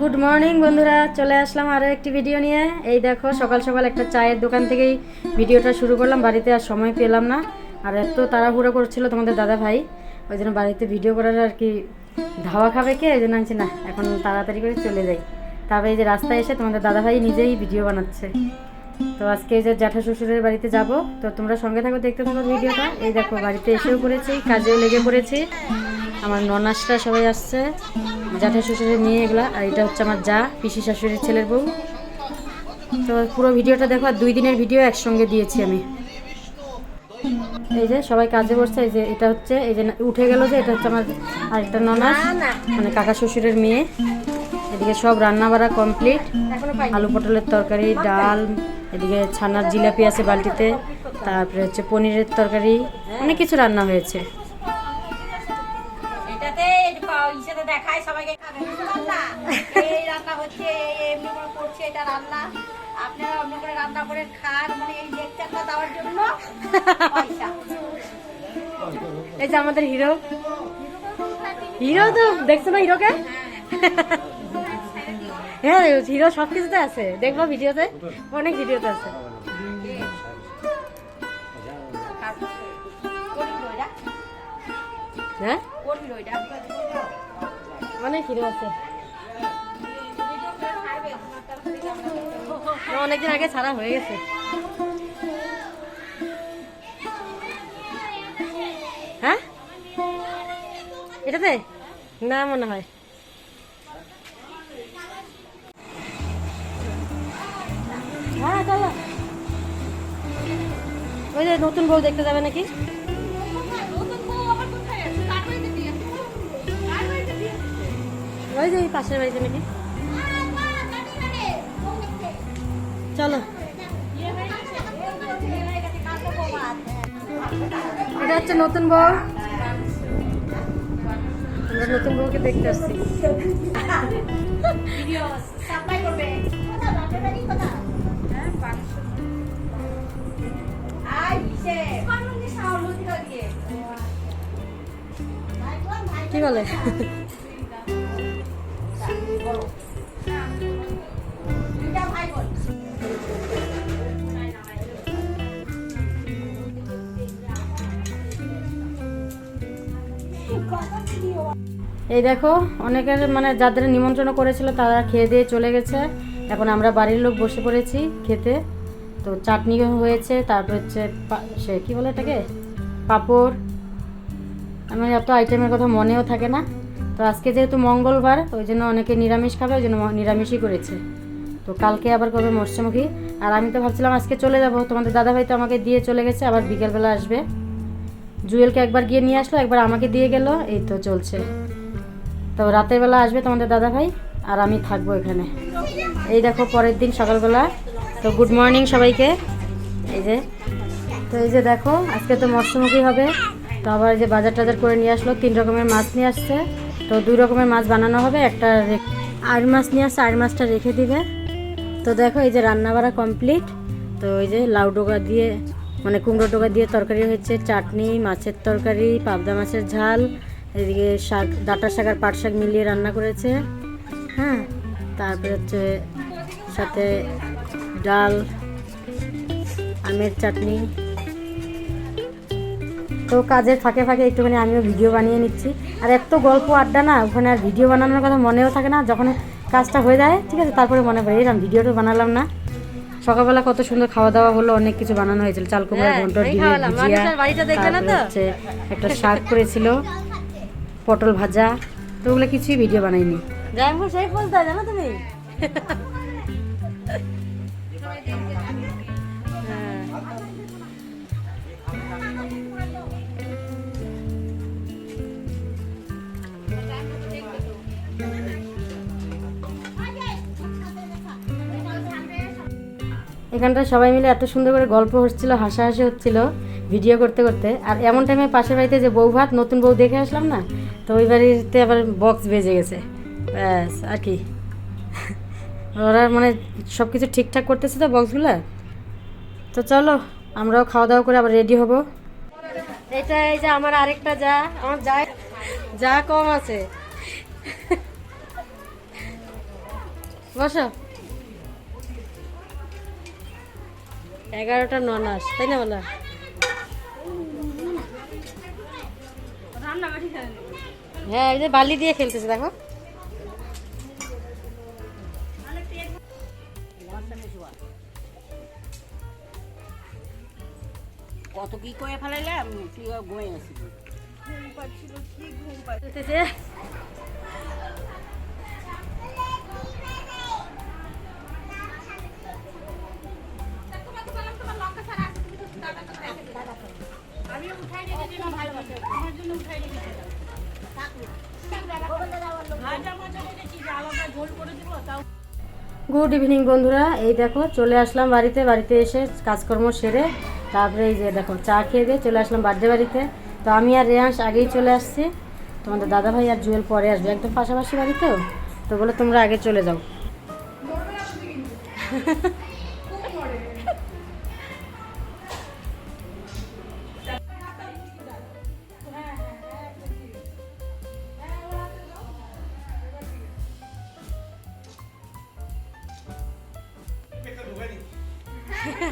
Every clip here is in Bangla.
গুড মর্নিং বন্ধুরা। চলে আসলাম আরও একটি ভিডিও নিয়ে। এই দেখো, সকাল সকাল একটা চায়ের দোকান থেকেই ভিডিওটা শুরু করলাম। বাড়িতে আর সময় পেলাম না। আর এত তাড়াহুড়ো করছিল তোমাদের দাদা ভাই। ওই জন্য বাড়িতে ভিডিও করার আর কি ধাওয়া খাবে কে? ওই জন্য আনছি না, এখন তাড়াতাড়ি করে চলে যাই। তারপরে এই যে রাস্তায় এসে তোমাদের দাদা ভাই নিজেই ভিডিও বানাচ্ছে। তো আজকে যে জ্যাঠা শ্বশুরের বাড়িতে যাব। তো তোমরা সঙ্গে থাকো, দেখতে থাকো ভিডিওটা। এই দেখো, বাড়িতে এসেও করেছি কাজেও লেগে পড়েছি। আমার ননাসটা সবাই আসছে, জ্যাঠা শ্বশুরের মেয়ে এগুলা, আর এটা হচ্ছে আমার যা, পিসি শাশুড়ির ছেলের বউ। তো পুরো ভিডিওটা দেখো, আর দুই দিনের ভিডিও একসঙ্গে দিয়েছি আমি। এই যে সবাই কাজে বসছে, এই যে এটা হচ্ছে, এই যে উঠে গেল যে, এটা হচ্ছে আমার আরেকটা ননাস মানে কাকা শ্বশুরের মেয়ে। এদিকে সব রান্না বাড়া কমপ্লিট, আলু পটলের তরকারি, ডাল, এদিকে ছানার জিলাপি আছে বালতিতে, তারপরে হচ্ছে পনিরের তরকারি, অনেক কিছু রান্না হয়েছে। ইসেতে দেখায় সবাইকে বুঝতে এই রান্না হচ্ছে এই এমনি করে করছে এটা রান্না। আপনারা অন্য করে রান্না করে খান মানে এই লেকচারটা দেওয়ার জন্য পয়সা। এই যে আমাদের হিরো। হিরো তো দেখছ না হিরোকে? হ্যাঁ হিরো সব কিছুতে আছে। দেখব ভিডিওতে? অনেক ভিডিওতে আছে। হ্যাঁ? অনেক হিরো আছে। অনেকদিন আগে ছাড়া হয়ে গেছে। হ্যাঁ? এটাতে? না, মনে হয়। হ্যাঁ চলো। ওই যে নতুন বউ দেখতে যাবে নাকি? ওই যে পাশের বাড়িতে নাকি? চলো। এটা হচ্ছে নতুন বউ। আমরা নতুন বউকে দেখতে আসছি। কি বলে? এই দেখো, অনেকের মানে যাদের নিমন্ত্রণ করেছিল তারা খেয়ে দিয়ে চলে গেছে। এখন আমরা বাড়ির লোক বসে পড়েছি খেতে। তো চাটনিও হয়েছে, তারপর হচ্ছে সে কি বলে এটাকে? পাঁপড়। আমার এত আইটেমের কথা মনেও থাকে না। তো আজকে যেহেতু মঙ্গলবার, ওই জন্য অনেকে নিরামিষ খাবে, ওই জন্য নিরামিষই করেছে। তো কালকে আবার কবে মৎস্যমুখী। আর আমি তো ভাবছিলাম আজকে চলে যাব। তোমাদের দাদাভাই তো আমাকে দিয়ে চলে গেছে, আবার বিকেলবেলা আসবে। জুয়েলকে একবার গিয়ে নিয়ে আসলো, একবার আমাকে দিয়ে গেল, এই তো চলছে। তো রাতের বেলা আসবে তোমাদের দাদা ভাই আর আমি থাকব এখানে। এই দেখো পরের দিন সকালবেলা। তো গুড মর্নিং সবাইকে। এই যে, তো এই যে দেখো, আজকে তো মৎস্যমুখী হবে। তো আবার এই যে বাজার টাজার করে নিয়ে আসলো, তিন রকমের মাছ নিয়ে আসছে। তো দুই রকমের মাছ বানানো হবে, একটা আর মাছ নিয়ে আসছে আর মাছটা রেখে দিবে। তো দেখো এই যে রান্না বাড়া কমপ্লিট তো ওই যে লাউ ডোকা দিয়ে মানে কুমড়ো ডোকা দিয়ে তরকারি হচ্ছে চাটনি, মাছের তরকারি, পাবদা মাছের ঝাল, এদিকে শাক ডাঁটা শাক আর পাট শাক মিলিয়ে রান্না করেছে। হ্যাঁ তারপরে হচ্ছে সাথে ডাল, আমের চাটনি। তো কাজের ফাঁকে ফাঁকে একটুখানি আমিও ভিডিও বানিয়ে নিচ্ছি। আর এত গল্প আড্ডা না, ওখানে আর ভিডিও বানানোর কথা মনেও থাকে না, যখন কাজটা হয়ে যায়, ঠিক আছে, তারপরে মনে পড়ে এরকম ভিডিওটা বানালাম না। সকালবেলা কত সুন্দর খাওয়া দাওয়া হলো অনেক কিছু বানানো হয়েছিল। চাল কুমড়া ঘন্ট ভুজিয়া হচ্ছে একটা শাক করেছিল পটল ভাজা। তো ওগুলো কিছুই ভিডিও বানাইনি। জানো তুমি? এখানটা সবাই মিলে এত সুন্দর করে গল্প হচ্ছিল, হাসাহাসি হচ্ছিল ভিডিও করতে করতে। আর এমন টাইমে পাশের বাড়িতে যে বউ ভাত, নতুন বউ দেখে আসলাম না? তো ওই বাড়িতে আবার বক্স বেজে গেছে। ব্যাস, আর কি। ওরা মানে সব কিছু ঠিকঠাক করতেছে তো বক্সগুলো তো চলো, আমরাও খাওয়া দাওয়া করে আবার রেডি হব। এটা এই যে আমার আরেকটা যা, আমার যা যা কম আছে। বসো। এগারোটা ননাস তাই না বলো? হ্যাঁ এই যে বালি দিয়ে খেলতেছে দেখো। কত কি করে ফেলাইলাম তুই ঘুমিয়ে গেছিলি খেলতেছে। গুড ইভিনিং বন্ধুরা। এই দেখো, চলে আসলাম বাড়িতে। বাড়িতে এসে কাজকর্ম সেরে তারপরে এই যে দেখো, চা খেয়ে দিয়ে চলে আসলাম বার্থডে বাড়িতে। তো আমি আর রেয়াংশ আগেই চলে আসছি। তোমাদের দাদাভাই আর জুয়েল পরে আসবে। একদম পাশাপাশি বাড়িতেও? তো বলে তোমরা আগে চলে যাও।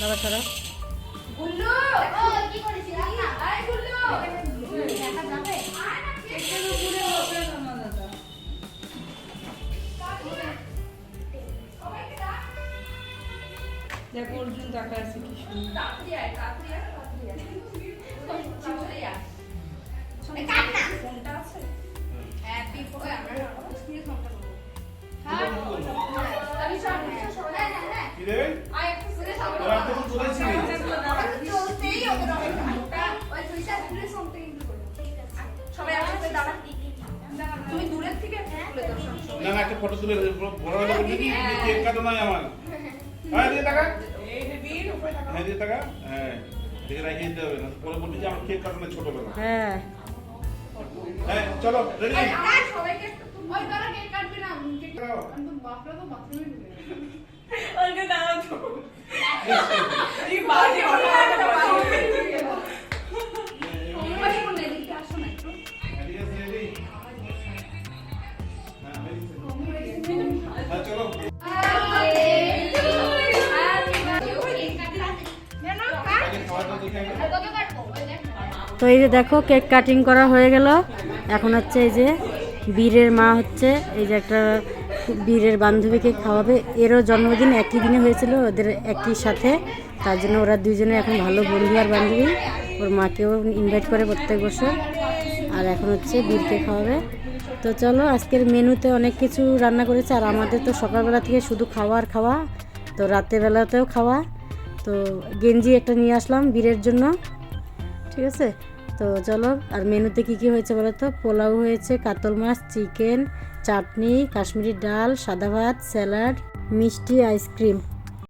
বাবা সরো দেখো অর্জুন টাকা আছে কি সুন্দর। কিরে? তোরা না না একটা ফটো তুলে বড় হলে বলবি কি কেক কাটো নাই আমার। হ্যাঁ। দিয়ে টাকা হ্যাঁ দিয়ে টাকা হ্যাঁ দেখে রাখিয়ে দিতে হবে না পরে বলবি যে আমার কেক কাটো না ছোটবেলা। হ্যাঁ। হ্যাঁ চলো রেডি তো হ্যাঁ তো এই যে দেখো কেক কাটিং করা হয়ে গেল। এখন হচ্ছে এই যে বীরের মা হচ্ছে এই যে একটা বীরের বান্ধবীকে খাওয়াবে। এরও জন্মদিন একই দিনে হয়েছিল, ওদের একই সাথে। তার জন্য ওরা দুজনে এখন ভালো বন্ধু আর বান্ধবী। ওর মাকেও ইনভাইট করে প্রত্যেক বছর। আর এখন হচ্ছে বীরকে খাওয়াবে। তো চলো, আজকের মেনুতে অনেক কিছু রান্না করেছে। আর আমাদের তো সকালবেলা থেকে শুধু খাওয়া আর খাওয়া। তো রাত্রেবেলাতেও খাওয়া। তো গেঞ্জি একটা নিয়ে আসলাম বীরের জন্য। ঠিক আছে? তো চলো, আর মেনুতে কি কি হয়েছে বলো তো? পোলাও হয়েছে, কাতল মাছ, চিকেন চাটনি কাশ্মীরি ডাল সাদা ভাত স্যালাড মিষ্টি আইসক্রিম।